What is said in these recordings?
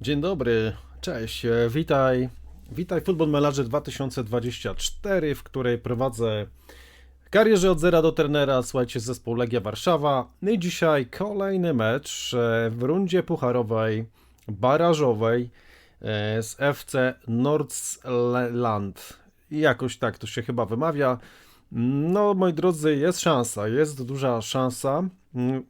Dzień dobry, cześć, e, witaj. Witaj Football Manager 2024, w której prowadzę karierę od zera do trenera, słuchajcie, zespół Legia Warszawa. No i dzisiaj kolejny mecz e, w rundzie pucharowej, barażowej e, z FC Nordsland. Jakoś tak to się chyba wymawia. No, moi drodzy, jest szansa, jest duża szansa mm,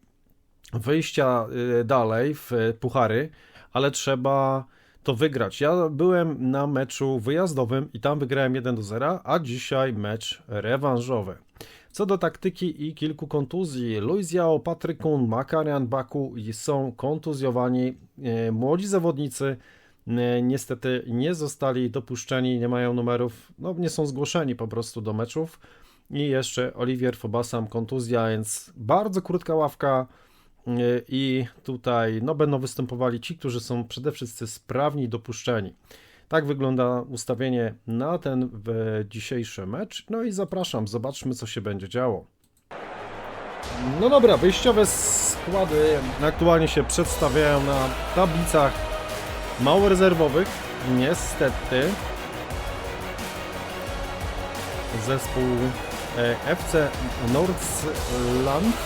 wyjścia dalej w puchary, ale trzeba to wygrać. Ja byłem na meczu wyjazdowym i tam wygrałem 1 do 0, a dzisiaj mecz rewanżowy. Co do taktyki i kilku kontuzji, Luis Yao, Patryk Kun, Makarian Baku są kontuzjowani. E, Młodzi zawodnicy e, niestety nie zostali dopuszczeni, nie mają numerów, no nie są zgłoszeni po prostu do meczów. I jeszcze Olivier Fobasam kontuzja, więc bardzo krótka ławka. I tutaj no, będą występowali ci, którzy są przede wszystkim sprawni i dopuszczeni. Tak wygląda ustawienie na ten dzisiejszy mecz. No i zapraszam, zobaczmy co się będzie działo. No dobra, wyjściowe składy aktualnie się przedstawiają na tablicach mało rezerwowych. Niestety zespół e, FC Nordsland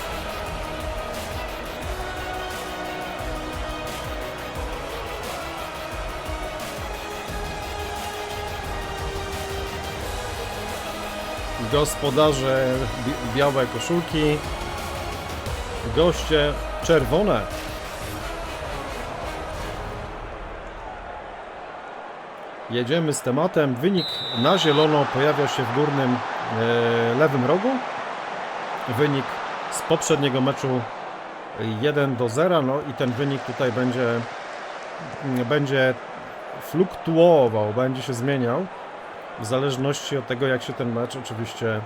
gospodarze bi- białe koszulki, goście czerwone. Jedziemy z tematem. Wynik na zielono pojawia się w górnym e, lewym rogu. Wynik z poprzedniego meczu 1 do 0. No i ten wynik tutaj będzie, będzie fluktuował, będzie się zmieniał w zależności od tego, jak się ten mecz oczywiście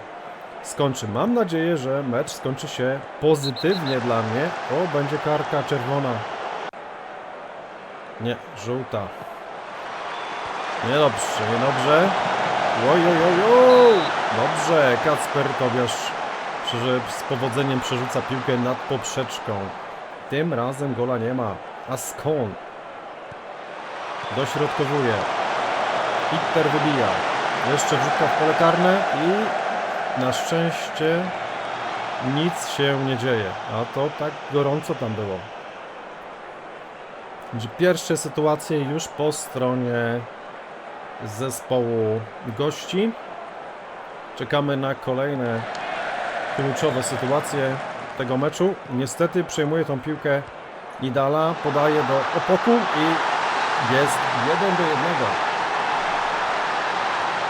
skończy. Mam nadzieję, że mecz skończy się pozytywnie dla mnie. O, będzie karka czerwona. Nie, żółta. Niedobrze, niedobrze. Oj, oj, oj, oj. Dobrze, Kacper Tobiasz z powodzeniem przerzuca piłkę nad poprzeczką. Tym razem gola nie ma. A skąd? Dośrodkowuje. Inter wybija. Jeszcze wrzutka w pole karne i na szczęście nic się nie dzieje. A to tak gorąco tam było. Pierwsze sytuacje już po stronie zespołu gości. Czekamy na kolejne kluczowe sytuacje tego meczu. Niestety przejmuje tą piłkę Nidala, podaje do Opoku i jest 1 do 1.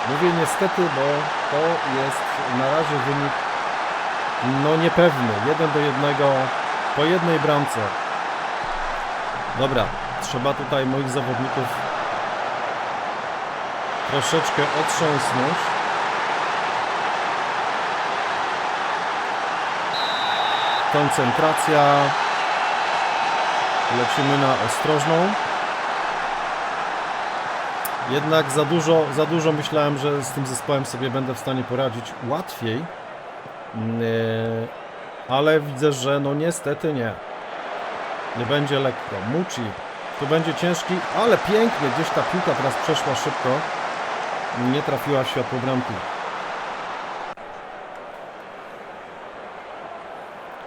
Mówię niestety, bo to jest na razie wynik no niepewny. 1 do 1 po jednej bramce. Dobra, trzeba tutaj moich zawodników troszeczkę otrząsnąć. Koncentracja. Lecimy na ostrożną. Jednak za dużo, za dużo myślałem, że z tym zespołem sobie będę w stanie poradzić łatwiej. Yy, ale widzę, że no niestety nie. Nie będzie lekko. Muci. Tu będzie ciężki, ale pięknie. Gdzieś ta piłka teraz przeszła szybko. Nie trafiła w światło bramki.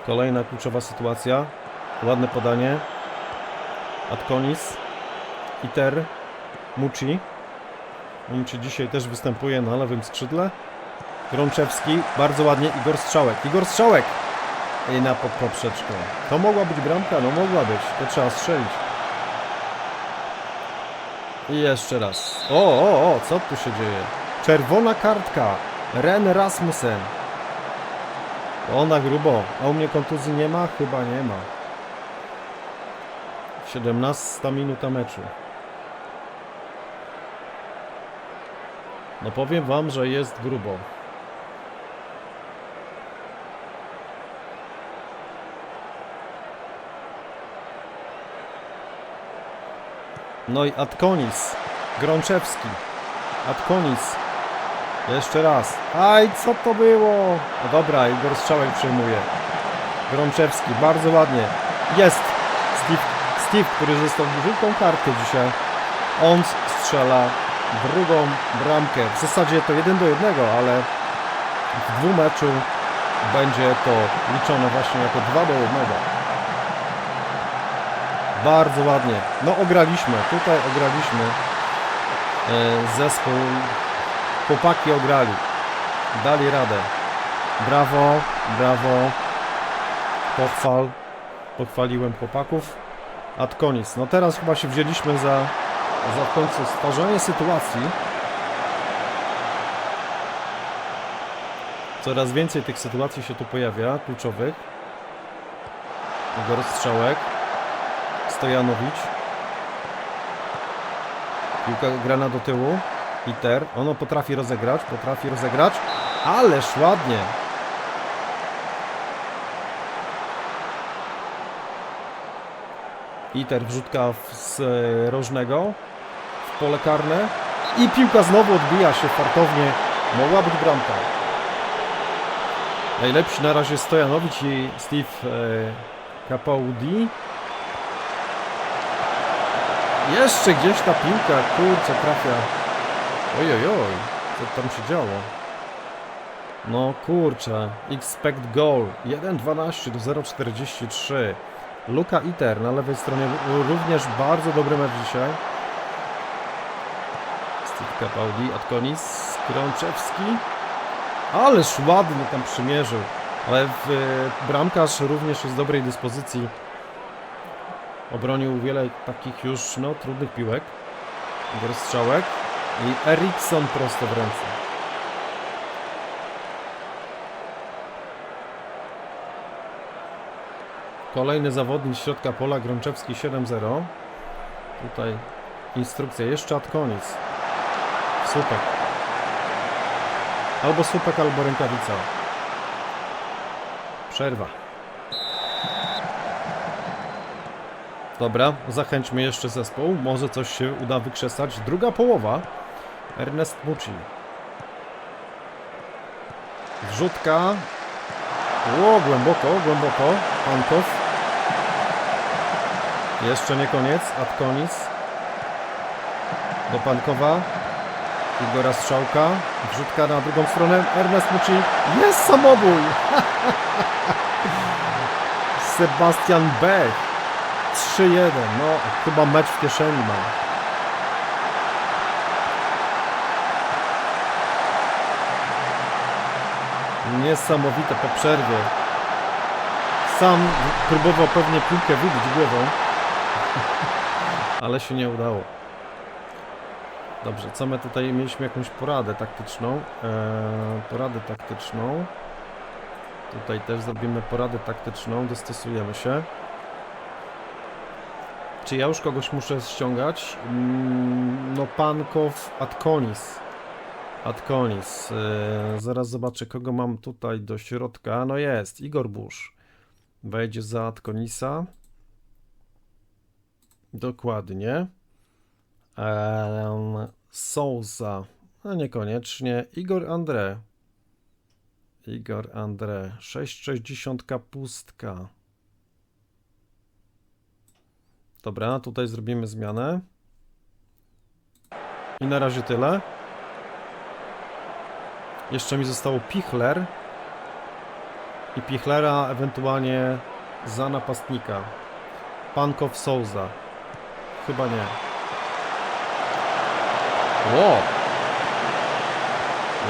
Kolejna kluczowa sytuacja. Ładne podanie. Adkonis. Iter. Muci. Muci dzisiaj też występuje na lewym skrzydle. Grączewski, bardzo ładnie. Igor Strzałek. Igor Strzałek! I na pod poprzeczką. To mogła być bramka? No mogła być. To trzeba strzelić. I jeszcze raz. O, o, o, co tu się dzieje? Czerwona kartka. Ren Rasmussen. Ona grubo. A u mnie kontuzji nie ma? Chyba nie ma. 17 minuta meczu. No powiem wam, że jest grubo. No i Atkonis. Grączewski. Atkonis. Jeszcze raz. Aj, co to było? No dobra, Igor Strzałek przyjmuje. Grączewski, bardzo ładnie. Jest! Steve Steve, który został żółtą kartkę dzisiaj, on strzela drugą bramkę. W zasadzie to jeden do jednego, ale w dwumeczu będzie to liczone właśnie jako 2 do 1. Bardzo ładnie. No ograliśmy, tutaj ograliśmy e, zespół. Chłopaki ograli. Dali radę. Brawo, brawo. Pochwal. Pochwaliłem chłopaków. Ad koniec. No teraz chyba się wzięliśmy za, za w końcu stworzenie sytuacji. Coraz więcej tych sytuacji się tu pojawia, kluczowych. Igor. Stojanowicz. Piłka grana do tyłu. Iter. Ono potrafi rozegrać, potrafi rozegrać. Ależ ładnie. Iter wrzutka z e, rożnego pole karne. I piłka znowu odbija się fartownie. Mogła być bramka. Najlepsi na razie Stojanowicz i Steve e, Capaudi. Jeszcze gdzieś ta piłka, kurczę, trafia. Oj, oj, oj, co tam się działo? No kurczę, expect goal 1.12 do 0.43. Luka Iter na lewej stronie również bardzo dobry mecz dzisiaj. Steve Capaldi, Atkonis, Krączewski. Ależ ładnie tam przymierzył. Ale w, e, bramkarz również jest w dobrej dyspozycji. Obronił wiele takich już no, trudnych piłek. Strzałek i Erikson prosto w ręce. Kolejny zawodnik z środka pola, Grączewski 7-0. Tutaj instrukcja, jeszcze ad koniec. Słupek. Albo słupek, albo rękawica. Przerwa. Dobra, zachęćmy jeszcze zespół. Może coś się uda wykrzesać. Druga połowa. Ernest Muci. Wrzutka. Ło, głęboko, głęboko. Pankow. Jeszcze nie koniec, ad koniec. Do Pankowa. Igora Strzałka. Wrzutka na drugą stronę. Ernest Muci. Jest samobój! Sebastian Bech. 3-1. No, chyba mecz w kieszeni mam. Niesamowite po przerwie. Sam próbował pewnie piłkę wybić głową, ale się nie udało. Dobrze, co my tutaj mieliśmy jakąś poradę taktyczną. Eee, poradę taktyczną. Tutaj też zrobimy poradę taktyczną, dostosujemy się. Czy ja już kogoś muszę ściągać? Mm, No Pankow Atkonis. Atkonis. Yy, zaraz zobaczę kogo mam tutaj do środka. No jest, Igor Busz. Wejdzie za Atkonisa. Dokładnie. Em, Souza. No niekoniecznie. Igor André. Igor André. 6,60 pustka. Dobra, tutaj zrobimy zmianę. I na razie tyle. Jeszcze mi zostało Pichler. I Pichlera ewentualnie za napastnika. Pankow Souza. Chyba nie. Ło!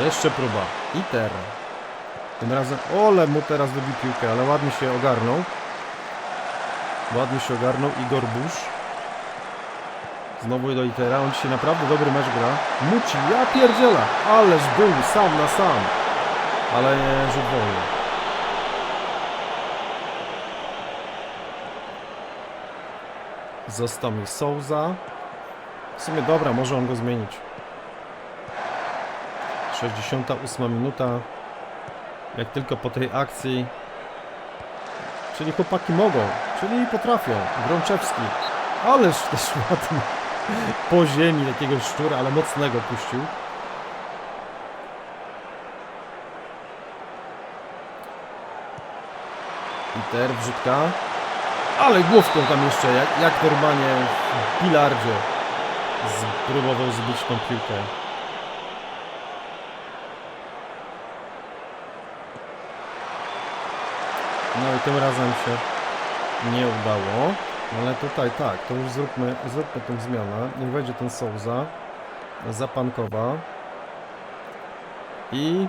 Jeszcze próba. Iter. Tym razem. Ole mu teraz wybił piłkę, ale ładnie się ogarnął. Ładnie się ogarnął Igor Busz. Znowu do Itera. On dzisiaj naprawdę dobry mecz gra. Muci, ja pierdziela. Ależ był sam na sam. Ale nie rzut wolny. Został mi Souza. W sumie dobra, może on go zmienić. 68 minuta. Jak tylko po tej akcji Czyli chłopaki mogą, czyli potrafią. Grączewski. Ależ też ładnie. Po ziemi jakiegoś szczura, ale mocnego puścił. Iter, wrzutka. Ale główką tam jeszcze, jak, jak normalnie w bilardzie spróbował zbić tą piłkę. No i tym razem się nie udało. Ale tutaj tak, to już zróbmy, zróbmy tą zmianę. Niech wejdzie ten Souza. Zapankowa. I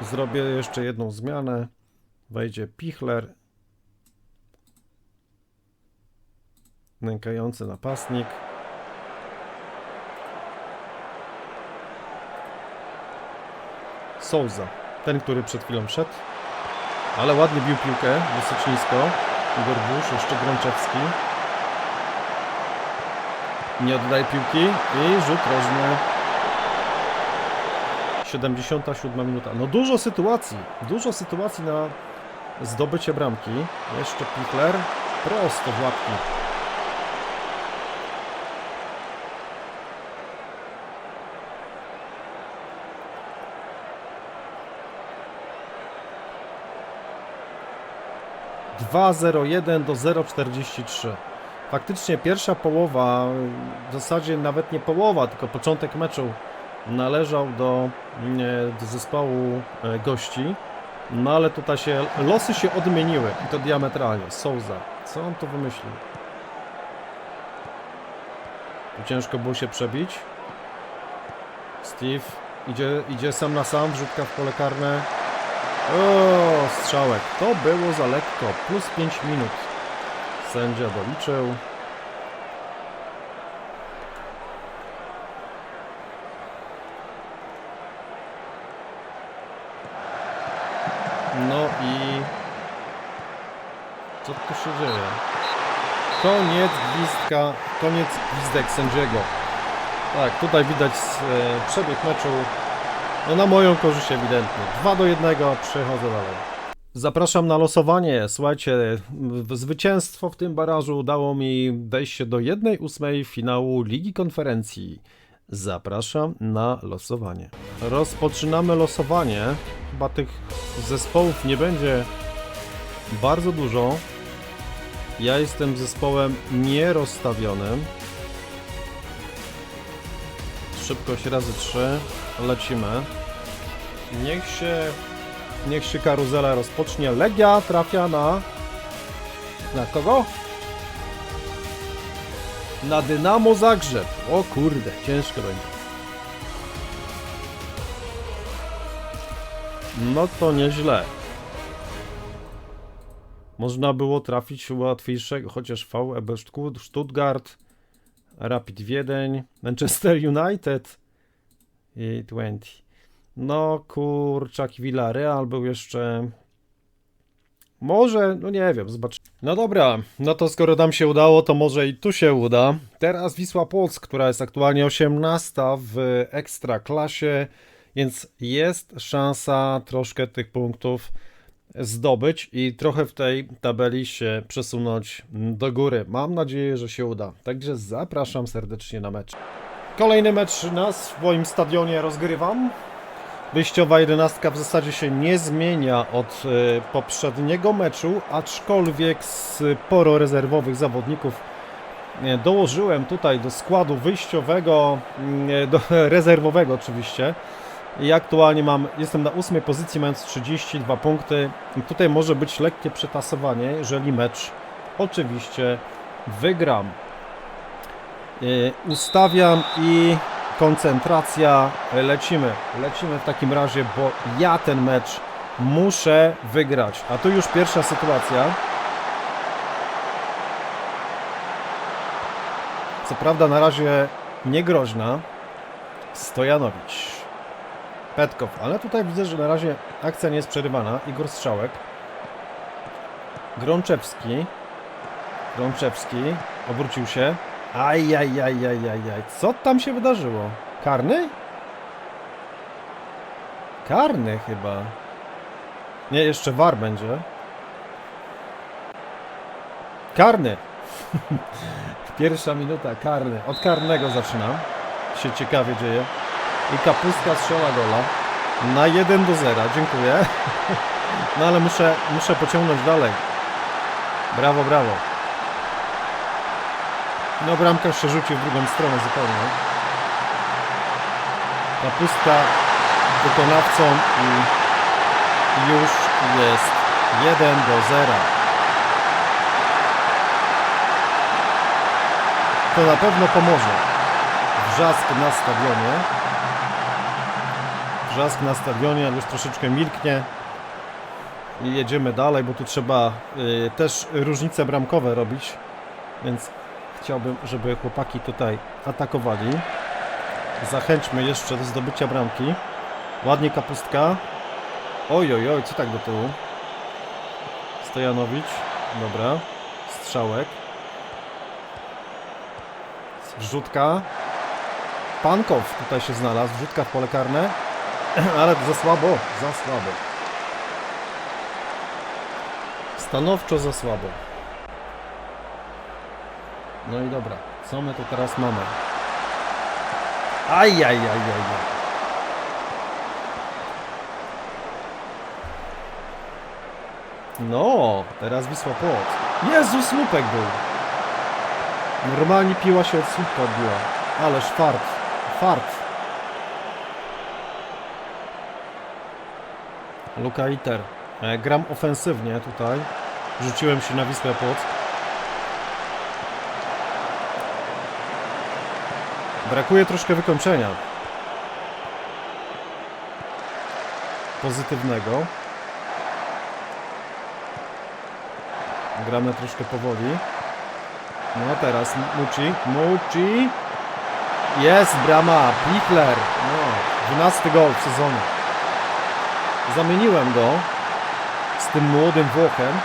zrobię jeszcze jedną zmianę. Wejdzie Pichler. Nękający napastnik. Souza. Ten, który przed chwilą szedł. Ale ładnie bił piłkę, dosyć nisko. Igor Busz, jeszcze Grączewski. Nie oddaje piłki i rzut rożny. 77 minuta. No dużo sytuacji, dużo sytuacji na zdobycie bramki. Jeszcze Pichler. Prosto w łapki. Dwa zero jeden do 0,43. Faktycznie pierwsza połowa, w zasadzie nawet nie połowa, tylko początek meczu należał do, e, do zespołu e, gości. No ale tutaj się losy się odmieniły i to diametralnie. Souza, co on tu wymyślił? Ciężko było się przebić. Steve idzie, idzie sam na sam, wrzutka w pole karne. O, strzałek. To było za lekko. Plus 5 minut. Sędzia doliczył. No i... Co tu się dzieje? Koniec gwizdka, koniec gwizdek sędziego. Tak, tutaj widać e, przebieg meczu no na moją korzyść ewidentnie. 2 do 1, przechodzę dalej. Zapraszam na losowanie. Słuchajcie, zwycięstwo w tym barażu dało mi wejście do 1-8 finału Ligi Konferencji. Zapraszam na losowanie. Rozpoczynamy losowanie. Chyba tych zespołów nie będzie bardzo dużo. Ja jestem zespołem nierozstawionym. Szybkość razy 3. Lecimy. Niech się. Niech się karuzela rozpocznie. Legia trafia na. Na kogo? Na Dynamo Zagrzeb. O kurde, ciężko będzie. No to nieźle. Można było trafić łatwiejszego, chociaż VEB Stuttgart, Rapid Wiedeń, Manchester United i 20. No kurczak, Villarreal był jeszcze... Może, no nie wiem, zobacz. No dobra, no to skoro nam się udało, to może i tu się uda. Teraz Wisła Płock, która jest aktualnie 18 w ekstra klasie, więc jest szansa troszkę tych punktów zdobyć i trochę w tej tabeli się przesunąć do góry. Mam nadzieję, że się uda. Także zapraszam serdecznie na mecz. Kolejny mecz na swoim stadionie rozgrywam. Wyjściowa jedenastka w zasadzie się nie zmienia od e, poprzedniego meczu, aczkolwiek sporo rezerwowych zawodników e, dołożyłem tutaj do składu wyjściowego, mm, e, do rezerwowego oczywiście. I aktualnie mam, jestem na ósmej pozycji, mając 32 punkty. I tutaj może być lekkie przetasowanie, jeżeli mecz oczywiście wygram. Yy, ustawiam i koncentracja, lecimy, lecimy w takim razie, bo ja ten mecz muszę wygrać. A tu już pierwsza sytuacja. Co prawda na razie niegroźna. Stojanowicz. Petkow, ale tutaj widzę, że na razie akcja nie jest przerywana. Igor Strzałek. Grączewski. Grączewski obrócił się. Ajajajajajaj. Co tam się wydarzyło? Karny? Karny chyba. Nie, jeszcze war będzie. Karny. Pierwsza minuta, karny. Od karnego zaczynam. Się ciekawie dzieje. I Kapustka strzela gola. Na 1 do 0. Dziękuję. No ale muszę, muszę pociągnąć dalej. Brawo, brawo. No bramkarz się rzucił w drugą stronę zupełnie. Kapustka wykonawcą i już jest 1 do 0. To na pewno pomoże. Wrzask na stadionie. Wrzask na stadionie, ale już troszeczkę milknie. I jedziemy dalej, bo tu trzeba y, też różnice bramkowe robić. Więc chciałbym, żeby chłopaki tutaj atakowali. Zachęćmy jeszcze do zdobycia bramki. Ładnie kapustka. Oj, oj, oj, co tak do tyłu? Stojanowicz. Dobra. Strzałek. Wrzutka. Pankow tutaj się znalazł. Wrzutka w pole karne. Ale za słabo. Za słabo. Stanowczo za słabo. No i dobra. Co my tu teraz mamy? Ajajajajaj. No, teraz Wisła Płoc. Jezu, słupek był. Normalnie piła się od słupka odbiła. Ależ fart. Fart. Luka Iter. E, gram ofensywnie tutaj. Rzuciłem się na Wisłę Płock. Brakuje troszkę wykończenia. Pozytywnego. Gramy troszkę powoli. No teraz Muci. Muci. Jest brama. Pichler. No, 12 gol w sezonie. Zamieniłem go z tym młodym Włochem.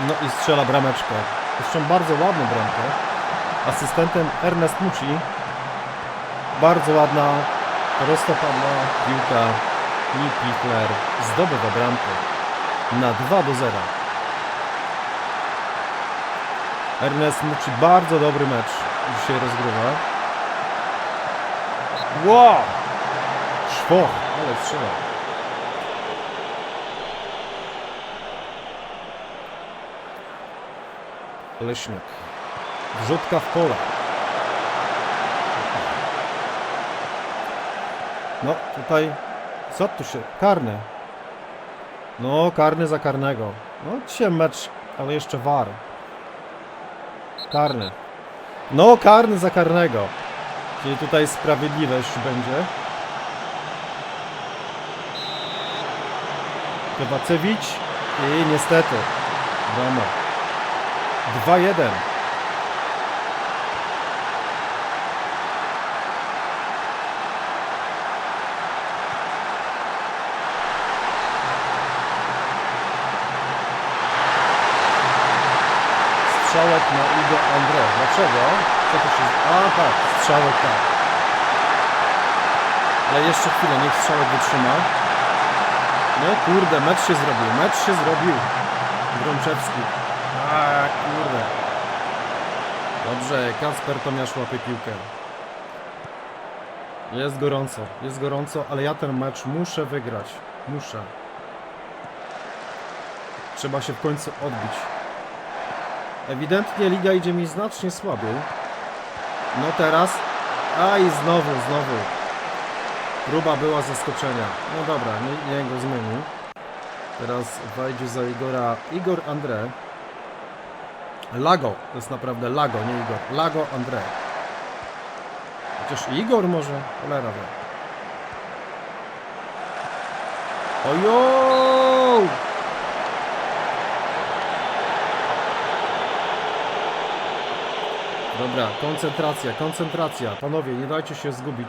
No i strzela brameczkę. Zresztą bardzo ładną bramkę. Asystentem Ernest Muci. Bardzo ładna, prostopadła piłka i Pichler zdobywa bramkę na 2 do 0. Ernest Muci bardzo dobry mecz dzisiaj rozgrywa. Wow! Szwoch, ale strzela. Leśniak. Wrzutka w pole. No, tutaj... Co tu się... Karny. No, karny za karnego. No, dzisiaj mecz, ale jeszcze war. Karny. No, karny za karnego. Czyli tutaj sprawiedliwość będzie. Kowacewicz i niestety brama. 2-1. Strzałek na Igo André. Dlaczego? Co to się... A tak, strzałek tak. Ale jeszcze chwilę, niech strzałek wytrzyma. No kurde, mecz się zrobił, mecz się zrobił. Grączewski. A kurde. Dobrze, Kacper Tomiasz łapie piłkę. Jest gorąco, jest gorąco, ale ja ten mecz muszę wygrać. Muszę. Trzeba się w końcu odbić. Ewidentnie liga idzie mi znacznie słabiej. No teraz. A i znowu, znowu. Próba była zaskoczenia. No dobra, nie, nie go zmieni. Teraz wejdzie za Igora Igor André. Lago, to jest naprawdę Lago, nie Igor. Lago André. Chociaż Igor może? Cholera wie. Ojo! Dobra, koncentracja, koncentracja. Panowie, nie dajcie się zgubić.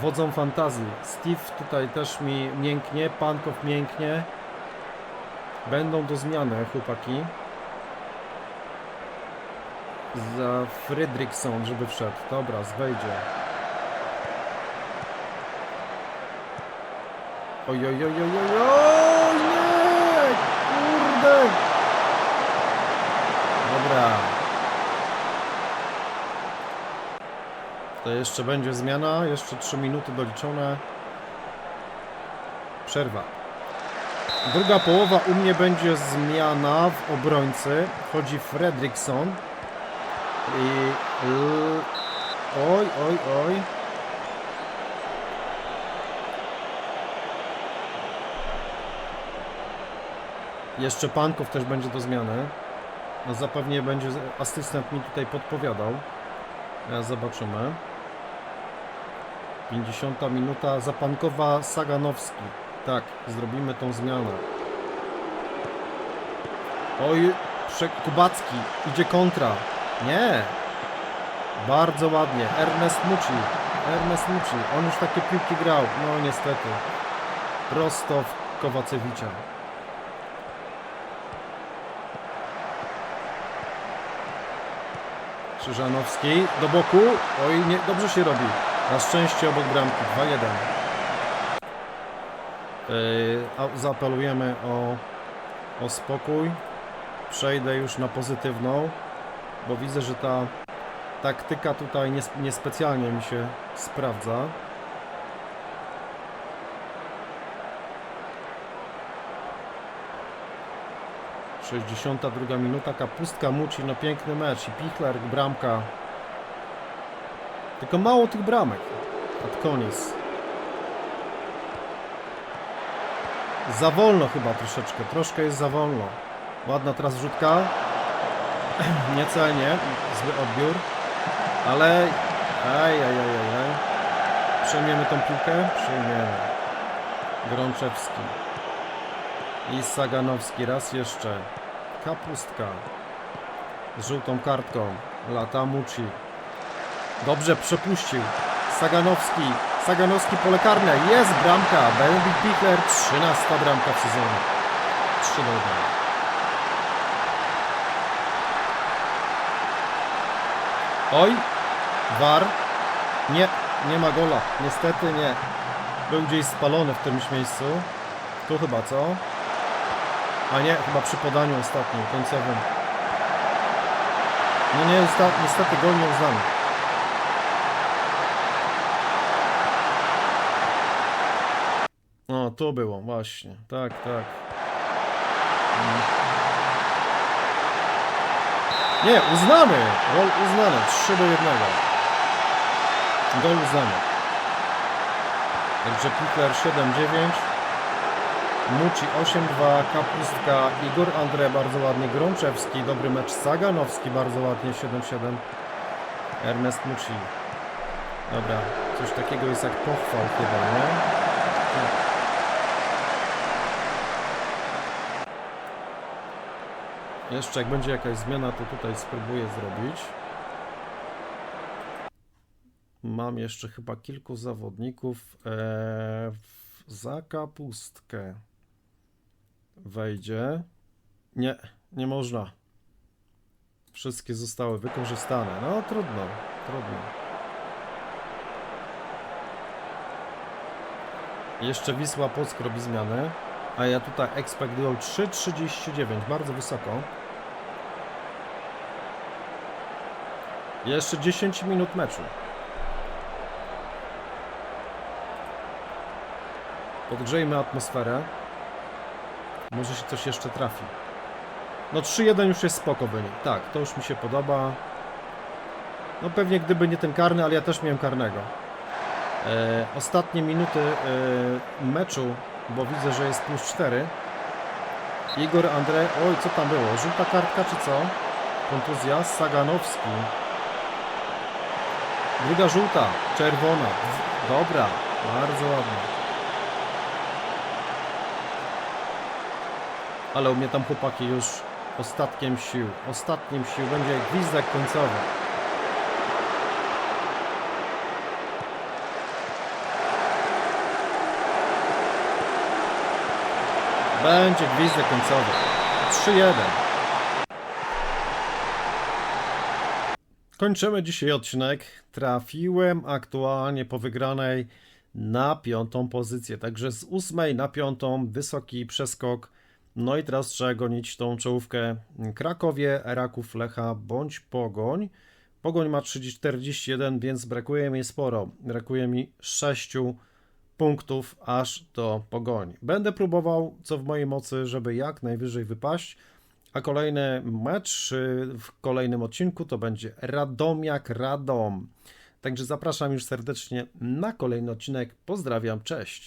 Wodzą fantazji. Steve tutaj też mi mięknie, Pankow mięknie. Będą do zmiany chłopaki. Za Fredrickson, żeby wszedł. Dobra, wejdzie. Oj, oj, oj, oj, oj, oj, nie! Kurde! Dobra. To jeszcze będzie zmiana, jeszcze 3 minuty doliczone. Przerwa. Druga połowa u mnie będzie zmiana w obrońcy. Wchodzi Fredriksson. I... Oj, oj, oj. Jeszcze Pankow też będzie do zmiany. Zapewnie będzie asystent mi tutaj podpowiadał. Ja zobaczymy. 50 minuta Zapankowa Saganowski. Tak, zrobimy tą zmianę. Oj, Kubacki, idzie kontra. Nie. Bardzo ładnie. Ernest Muci. Ernest Muci. On już takie piłki grał. No niestety. Prosto w Kowacewicza. Krzyżanowski do boku. Oj, nie, dobrze się robi. Na szczęście obok bramki 2-1. Yy, zaapelujemy o, o spokój. Przejdę już na pozytywną, bo widzę, że ta taktyka tutaj nies- niespecjalnie mi się sprawdza. Sześćdziesiąta druga minuta, kapustka muci, no piękny mecz i Pichler, bramka. Tylko mało tych bramek. Pod koniec. Za wolno chyba troszeczkę, troszkę jest za wolno. Ładna teraz wrzutka. Niecelnie, zły odbiór. Ale... Aj, aj, aj, aj, aj. Przejmiemy tą piłkę? Przejmiemy. Grączewski. I Saganowski raz jeszcze. Kapustka. Z żółtą kartką. Lata Muci. Dobrze, przepuścił. Saganowski. Saganowski pole karne. Jest bramka. Benedikt Pichler. 13 bramka w sezonie. 3 do 1. Oj. War. Nie. Nie ma gola. Niestety nie. Był gdzieś spalony w którymś miejscu. Tu chyba, co? A nie, chyba przy podaniu ostatnim, końcowym. No nie, niestety gol nie uznany. O, tu było, właśnie. Tak, tak. Mm. Nie, uznany! Gol uznany. 3 do 1. Gol uznany. Także Pitler 7-9. Muci 8-2, Kapustka, Igor André bardzo ładnie, Grączewski, dobry mecz, Saganowski bardzo ładnie 7-7, Ernest Muci. Dobra, coś takiego jest jak pochwał chyba, nie? Tak. Jeszcze jak będzie jakaś zmiana, to tutaj spróbuję zrobić. Mam jeszcze chyba kilku zawodników e, w- za kapustkę. Wejdzie. Nie, nie można. Wszystkie zostały wykorzystane. No trudno, trudno. Jeszcze Wisła Płock robi zmiany. A ja tutaj expect goal 3,39, bardzo wysoko. Jeszcze 10 minut meczu. Podgrzejmy atmosferę. Może się coś jeszcze trafi. No 3-1 już jest spoko wynik. Tak, to już mi się podoba. No pewnie gdyby nie ten karny, ale ja też miałem karnego. E, ostatnie minuty e, meczu, bo widzę, że jest plus 4. Igor André, oj co tam było? Żółta kartka czy co? Kontuzja, Saganowski. Druga żółta, czerwona. Dobra, bardzo ładnie. Ale u mnie tam chłopaki już ostatkiem sił, ostatnim sił będzie gwizdek końcowy. Będzie gwizdek końcowy. 3-1. Kończymy dzisiaj odcinek. Trafiłem aktualnie po wygranej na piątą pozycję. Także z ósmej na piątą wysoki przeskok. No i teraz trzeba gonić tą czołówkę Krakowie, Raków, Lecha bądź Pogoń. Pogoń ma 30 41, więc brakuje mi sporo. Brakuje mi 6 punktów aż do pogoni. Będę próbował co w mojej mocy, żeby jak najwyżej wypaść. A kolejny mecz y, w kolejnym odcinku to będzie Radomiak Radom. Także zapraszam już serdecznie na kolejny odcinek. Pozdrawiam, cześć.